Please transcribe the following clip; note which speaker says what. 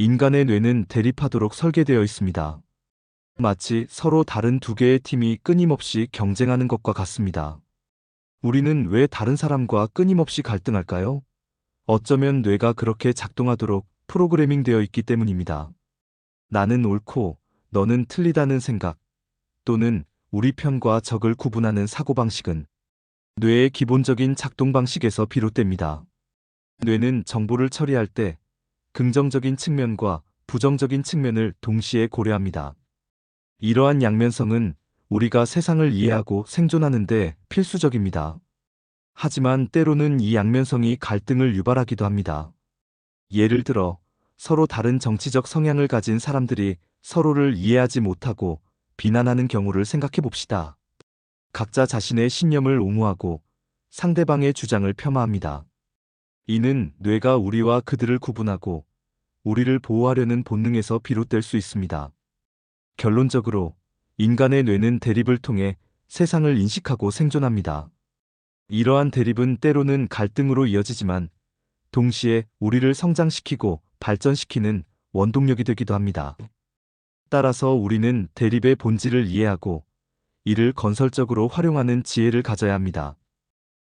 Speaker 1: 인간의 뇌는 대립하도록 설계되어 있습니다. 마치 서로 다른 두 개의 팀이 끊임없이 경쟁하는 것과 같습니다. 우리는 왜 다른 사람과 끊임없이 갈등할까요? 어쩌면 뇌가 그렇게 작동하도록 프로그래밍 되어 있기 때문입니다. 나는 옳고 너는 틀리다는 생각 또는 우리 편과 적을 구분하는 사고방식은 뇌의 기본적인 작동 방식에서 비롯됩니다. 뇌는 정보를 처리할 때 긍정적인 측면과 부정적인 측면을 동시에 고려합니다. 이러한 양면성은 우리가 세상을 이해하고 생존하는데 필수적입니다. 하지만 때로는 이 양면성이 갈등을 유발하기도 합니다. 예를 들어 서로 다른 정치적 성향을 가진 사람들이 서로를 이해하지 못하고 비난하는 경우를 생각해 봅시다. 각자 자신의 신념을 옹호하고 상대방의 주장을 폄하합니다. 이는 뇌가 우리와 그들을 구분하고 우리를 보호하려는 본능에서 비롯될 수 있습니다. 결론적으로 인간의 뇌는 대립을 통해 세상을 인식하고 생존합니다. 이러한 대립은 때로는 갈등으로 이어지지만 동시에 우리를 성장시키고 발전시키는 원동력이 되기도 합니다. 따라서 우리는 대립의 본질을 이해하고 이를 건설적으로 활용하는 지혜를 가져야 합니다.